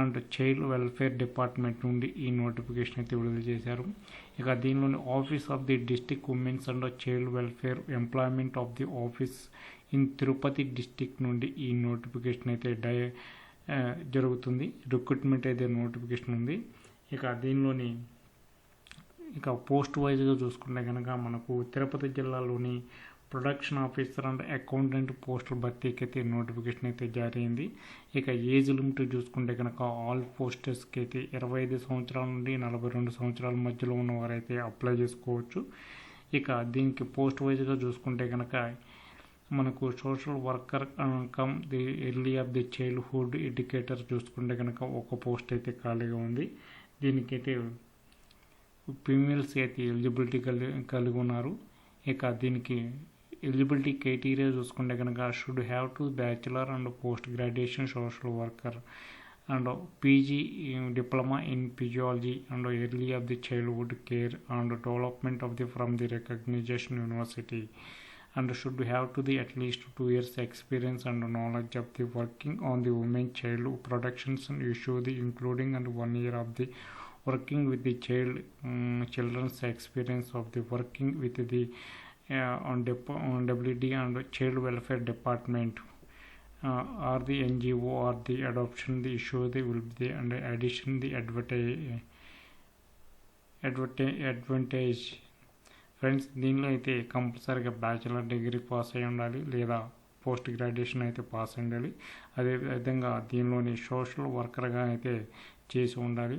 and child welfare department నుండి ఈ notification అయితే విడుదల చేశారు. ఇక దీనిలోని office of the district women's and child welfare employment of the office in Tirupati district నుండి ఈ నోటిఫికేషన్ అయితే డై జరుగుతుంది. రిక్రూట్మెంట్ అయితే నోటిఫికేషన్ ఉంది. ఇక దీనిలోని ఇక పోస్ట్ వైజ్గా చూసుకుంటే కనుక మనకు తిరుపతి జిల్లాలోని ప్రొడక్షన్ ఆఫీసర్ అండ్ అకౌంటెంట్ పోస్టుల భర్తీకి అయితే నోటిఫికేషన్ అయితే జారీ అయింది ఇక ఏజ్ లిమిట్ చూసుకుంటే కనుక ఆల్ పోస్టర్స్కి అయితే ఇరవై ఐదు సంవత్సరాల నుండి నలభై రెండు సంవత్సరాల మధ్యలో ఉన్నవారైతే అప్లై చేసుకోవచ్చు. ఇక దీనికి పోస్ట్ వైజ్గా చూసుకుంటే కనుక మనకు social worker cum the early of the childhood educator చూసుకుంటే కనుక ఒక పోస్ట్ అయితే ఖాళీగా ఉంది. దీనికైతే ఫీమేల్స్ అయితే ఎలిజిబిలిటీ కలిగి కలిగి ఉన్నారు. ఇక దీనికి ఎలిజిబిలిటీ క్రైటీరియా చూసుకుంటే కనుక should have to bachelor and post graduation social worker and PG diploma in physiology and early of the childhood care and development of the from the recognization university and should have to the at least two years experience and knowledge of the working on the women child productions and issue the including and one year of the working with the child um, children's experience of the working with the uh, on dip WD and child welfare department or the NGO or the adoption the issue the will the and addition the advertise advertise advantage friends దీనిలో అయితే కంపల్సరీగా bachelor degree pass అయ్యి ఉండాలి లేదా post graduation అయితే pass అయి ఉండాలి. అదేవిధంగా దీనిలోని సోషల్ వర్కర్గా అయితే చేసి ఉండాలి.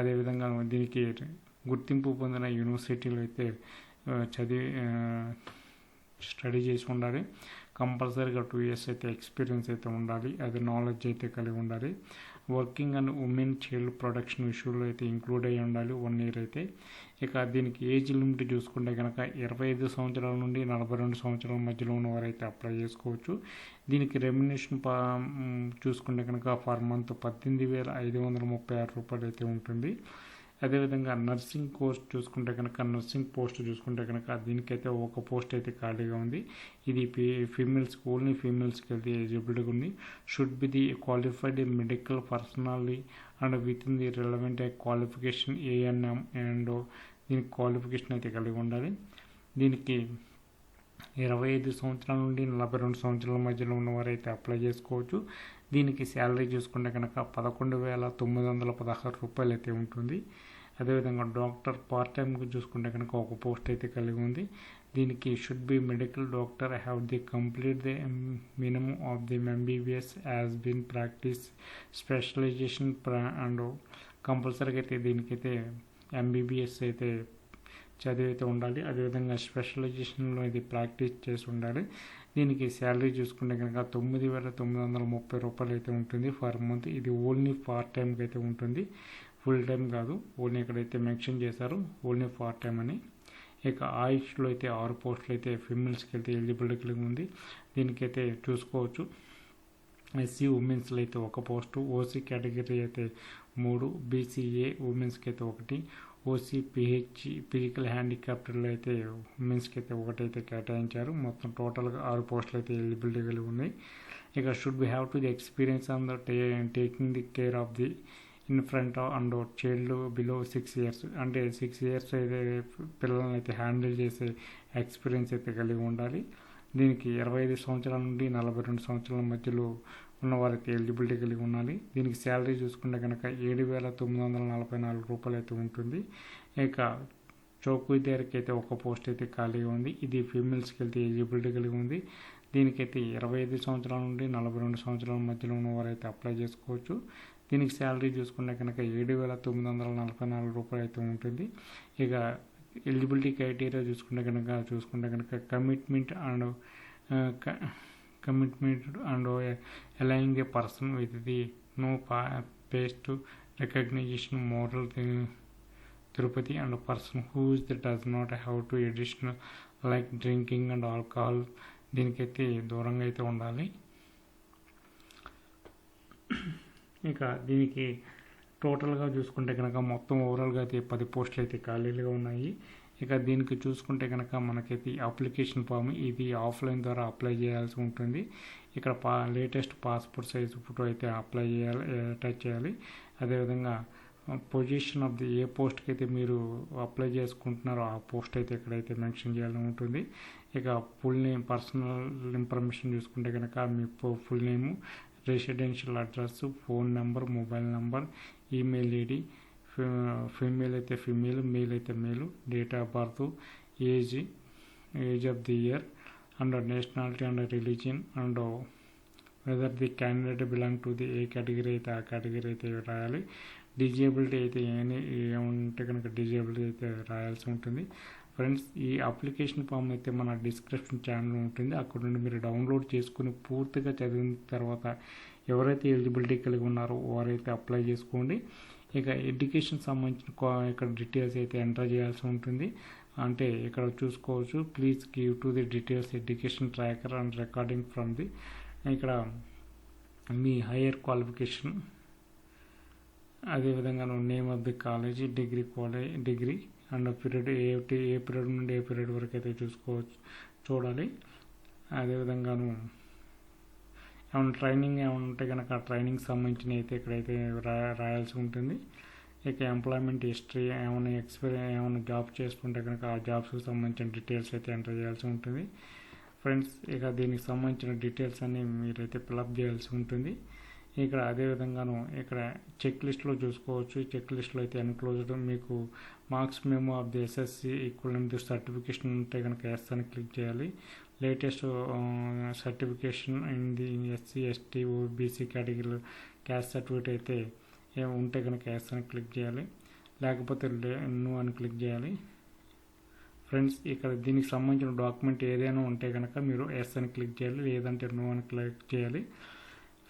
అదేవిధంగా దీనికి గుర్తింపు పొందిన యూనివర్సిటీలు అయితే చదివి స్టడీ చేసి ఉండాలి. కంపల్సరీగా టూ ఇయర్స్ అయితే ఎక్స్పీరియన్స్ అయితే ఉండాలి. అది నాలెడ్జ్ అయితే కలిగి ఉండాలి. Working and women child production ఇష్యూలో అయితే ఇంక్లూడ్ అయ్యి ఉండాలి వన్ ఇయర్ అయితే. ఇక దీనికి ఏజ్ లిమిట్ చూసుకుంటే కనుక ఇరవై ఐదు సంవత్సరాల నుండి నలభై రెండు సంవత్సరాల మధ్యలో ఉన్నవారైతే అప్లై చేసుకోవచ్చు. దీనికి రెమ్యునేషన్ పా చూసుకుంటే కనుక ఫర్ మంత్ పద్దెనిమిది వేల ఐదు వందల ముప్పై ఆరు రూపాయలు అయితే ఉంటుంది. అదేవిధంగా నర్సింగ్ కోర్స్ చూసుకుంటే కనుక నర్సింగ్ పోస్ట్ చూసుకుంటే కనుక దీనికైతే ఒక పోస్ట్ అయితే ఖాళీగా ఉంది. ఇది ఫీమేల్స్ ఓన్లీ ఫీమేల్స్కి అయితే ఎలిజిబిలిటీ ఉంది. Should be the qualified medical personality and with in the relevant qualification ANM and దీనికి క్వాలిఫికేషన్ అయితే కలిగి ఉండాలి. దీనికి ఇరవై ఐదు సంవత్సరాల నుండి నలభై రెండు సంవత్సరాల మధ్యలో ఉన్నవారైతే అప్లై చేసుకోవచ్చు. దీనికి శాలరీ చూసుకుంటే కనుక పదకొండు వేల తొమ్మిది వందల పదహారు రూపాయలు అయితే ఉంటుంది. అదేవిధంగా డాక్టర్ పార్ట్ టైంకి చూసుకుంటే కనుక ఒక పోస్ట్ అయితే కలిగి ఉంది. దీనికి should be medical doctor have the complete the minimum of the MBBS as been practice specialization ప్రా అండ్ కంపల్సరీగా అయితే దీనికైతే ఎంబీబీఎస్ అయితే చదివి అయితే ఉండాలి. అదేవిధంగా స్పెషలైజేషన్లో ఇది ప్రాక్టీస్ చేసి ఉండాలి. దీనికి శాలరీ చూసుకుంటే కనుక తొమ్మిది వేల తొమ్మిది వందల ముప్పై రూపాయలు అయితే ఉంటుంది. ఫర్ మంత్ ఇది ఓన్లీ పార్ట్ టైంకి అయితే ఉంటుంది. ఫుల్ టైం కాదు ఓన్లీ ఇక్కడైతే మెన్షన్ చేశారు ఓన్లీ పార్ట్ టైం అని. ఇక ఆయుష్లో అయితే ఆరు పోస్టులు అయితే ఫిమేల్స్కి అయితే ఎలిజిబిలిటీ కలిగి ఉంది. దీనికైతే చూసుకోవచ్చు. ఎస్సీ ఉమెన్స్లో అయితే ఒక పోస్టు ఓసీ కేటగిరీ అయితే మూడు బీసీఏ ఉమెన్స్కి అయితే ఒకటి ఓసీ పిహెచ్ ఫిజికల్ హ్యాండిక్యాప్టర్లో అయితే ఉమెన్స్కి అయితే ఒకటైతే కేటాయించారు. మొత్తం టోటల్గా ఆరు పోస్టులు అయితే ఎలిజిబిలిటీ కలిగి ఉన్నాయి. ఇక should be have to the experience on the taking the care of the infant and child below six years అంటే సిక్స్ ఇయర్స్ అయితే పిల్లల్ని అయితే హ్యాండిల్ చేసే ఎక్స్పీరియన్స్ అయితే కలిగి ఉండాలి. దీనికి ఇరవై ఐదు సంవత్సరాల నుండి నలభై రెండు సంవత్సరాల మధ్యలో ఉన్నవారైతే ఎలిజిబిలిటీ కలిగి ఉండాలి. దీనికి శాలరీ చూసుకుంటే కనుక ఏడు వేల తొమ్మిది వందల నలభై నాలుగు రూపాయలు అయితే ఉంటుంది. ఇక చౌకీదారికి అయితే ఒక పోస్ట్ అయితే ఖాళీగా ఉంది. ఇది ఫీమేల్స్కి వెళ్తే ఎలిజిబిలిటీ కలిగి ఉంది. దీనికైతే ఇరవై ఐదు సంవత్సరాల నుండి నలభై రెండు సంవత్సరాల మధ్యలో ఉన్నవారైతే అప్లై చేసుకోవచ్చు. దీనికి శాలరీ చూసుకుంటే కనుక ఏడు వేల తొమ్మిది వందల నలభై నాలుగు రూపాయలు అయితే ఉంటుంది. ఇక ఎలిజిబిలిటీ క్రైటీరియా చూసుకుంటే కనుక చూసుకుంటే కనుక commitment and commitment and aligning the person with the no పా past recognition moral turpitude and person whose the does not have to additional like drinking and alcohol దీనికైతే దూరంగా అయితే ఉండాలి. ఇక దీనికి టోటల్గా చూసుకుంటే కనుక మొత్తం ఓవరాల్గా అయితే పది పోస్టులు అయితే ఖాళీలుగా ఉన్నాయి. ఇక దీనికి చూసుకుంటే కనుక మనకైతే అప్లికేషన్ ఫామ్ ఇది ఆఫ్లైన్ ద్వారా అప్లై చేయాల్సి ఉంటుంది. ఇక్కడ పా లేటెస్ట్ పాస్పోర్ట్ సైజ్ ఫోటో అయితే అప్లై చేయాలి అటాచ్ చేయాలి. అదేవిధంగా పొజిషన్ ఆఫ్ ది ఏ పోస్ట్కి అయితే మీరు అప్లై చేసుకుంటున్నారో ఆ పోస్ట్ అయితే ఇక్కడైతే మెన్షన్ చేయాలని ఉంటుంది. ఇక ఫుల్ నేమ్ పర్సనల్ ఇన్ఫర్మేషన్ చూసుకుంటే కనుక మీ full name residential address phone number mobile number email ID female అయితే ఫీమేల్ మేల్ అయితే male date of birth age age of the year and nationality and religion and whether the candidate belong to the A category అయితే ఆ category అయితే రాయాలి. Disability అయితే ఏమి ఏముంటే కనుక డిజేబిలిటీ అయితే రాయాల్సి ఉంటుంది. ఫ్రెండ్స్ ఈ అప్లికేషన్ ఫామ్ అయితే మన డిస్క్రిప్షన్ ఛానల్ ఉంటుంది. అక్కడ నుండి మీరు డౌన్లోడ్ చేసుకుని పూర్తిగా చదివిన తర్వాత ఎవరైతే ఎలిజిబిలిటీ కలిగి ఉన్నారో వారైతే అప్లై చేసుకోండి. ఇక ఎడ్యుకేషన్ సంబంధించిన ఇక్కడ డీటెయిల్స్ అయితే ఎంటర్ చేయాల్సి ఉంటుంది. అంటే ఇక్కడ చూసుకోవచ్చు. Please give to the details education tracker and recording from the ఇక్కడ మీ హైయర్ క్వాలిఫికేషన్ అదేవిధంగా name of the college degree college degree and period ఏ ఏ పీరియడ్ నుండి ఏ పీరియడ్ వరకు అయితే చూసుకోవచ్చు చూడాలి. అదేవిధంగాను ఏమైనా ట్రైనింగ్ ఏమైనా ఉంటే కనుక ట్రైనింగ్ సంబంధించిన అయితే ఇక్కడైతే రా రాయాల్సి ఉంటుంది. ఇక ఎంప్లాయ్మెంట్ హిస్టరీ ఏమైనా ఎక్స్పీరియన్స్ ఏమైనా జాబ్ చేసుకుంటే కనుక ఆ జాబ్స్కి సంబంధించిన డీటెయిల్స్ అయితే ఎంటర్ చేయాల్సి ఉంటుంది. ఫ్రెండ్స్ ఇక దీనికి సంబంధించిన డీటెయిల్స్ అన్నీ మీరైతే ఫిలప్ చేయాల్సి ఉంటుంది. ఇక్కడ అదేవిధంగాను ఇక్కడ చెక్ లిస్ట్లో చూసుకోవచ్చు. చెక్ లిస్ట్లో అయితే ఎన్క్లోజ్డ్ మీకు marks memo of the SSC equal certification ఉంటే కనుక ఎస్ అని క్లిక్ చేయాలి. Latest certification in the SC ST OBC కేటగిరీలో క్యాస్ట్ సర్టిఫికేట్ అయితే ఉంటే కనుక ఎస్ అని క్లిక్ చేయాలి. లేకపోతే నో అని క్లిక్ చేయాలి. ఫ్రెండ్స్ ఇక్కడ దీనికి సంబంధించిన డాక్యుమెంట్ ఏదైనా ఉంటే కనుక మీరు ఎస్ అని క్లిక్ చేయాలి. లేదంటే నో అని క్లిక్ చేయాలి.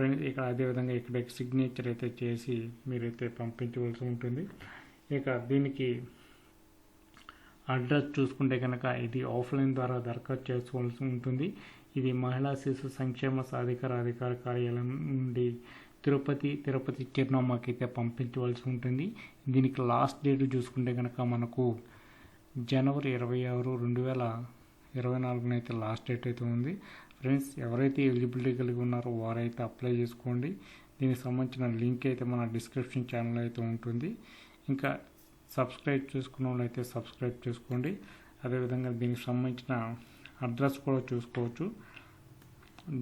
ఫ్రెండ్స్ ఇక్కడ అదేవిధంగా ఇక్కడ సిగ్నేచర్ అయితే చేసి మీరైతే పంపించవలసి ఉంటుంది. ఇక దీనికి అడ్రస్ చూసుకుంటే కనుక ఇది ఆఫ్లైన్ ద్వారా దరఖాస్తు చేసుకోవాల్సి ఉంటుంది. ఇది మహిళా శిశు సంక్షేమ సాధికార అధికార కార్యాలయం నుండి తిరుపతి తిరుపతి చిరునామాకి అయితే పంపించవలసి ఉంటుంది. దీనికి లాస్ట్ డేట్ చూసుకుంటే కనుక మనకు జనవరి ఇరవై ఆరు రెండు వేల ఇరవై నాలుగున అయితే లాస్ట్ డేట్ అయితే ఉంది. ఫ్రెండ్స్ ఎవరైతే ఎలిజిబిలిటీ కలిగి ఉన్నారో వారైతే అప్లై చేసుకోండి. దీనికి సంబంధించిన లింక్ అయితే మన డిస్క్రిప్షన్ ఛానల్ అయితే ఉంటుంది. ఇంకా సబ్స్క్రైబ్ చేసుకున్న వాళ్ళైతే సబ్స్క్రైబ్ చేసుకోండి. అదేవిధంగా దీనికి సంబంధించిన అడ్రస్ కూడా చూసుకోవచ్చు.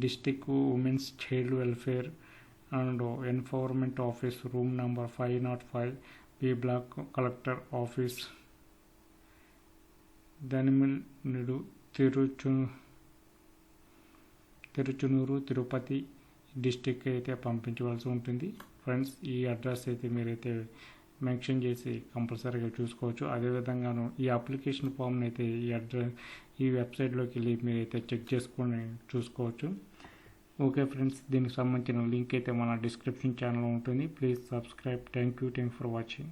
District women's child welfare and enforcement office room number five naught five B block collector office. దనిమిల్నిడు తిరుచు తిరుచునూరు తిరుపతి డిస్టిక్ అయితే పంపించవలసి ఉంటుంది. ఫ్రెండ్స్ ఈ అడ్రస్ అయితే మీరైతే మెన్షన్ చేసి కంపల్సరీగా చూసుకోవచ్చు. అదేవిధంగాను ఈ అప్లికేషన్ ఫామ్ని అయితే ఈ అడ్రస్ ఈ వెబ్సైట్లోకి వెళ్ళి మీరైతే చెక్ చేసుకొని చూసుకోవచ్చు. ఓకే ఫ్రెండ్స్ దీనికి సంబంధించిన లింక్ అయితే మన డిస్క్రిప్షన్ ఛానల్లో ఉంటుంది. Please subscribe thank you thank for watching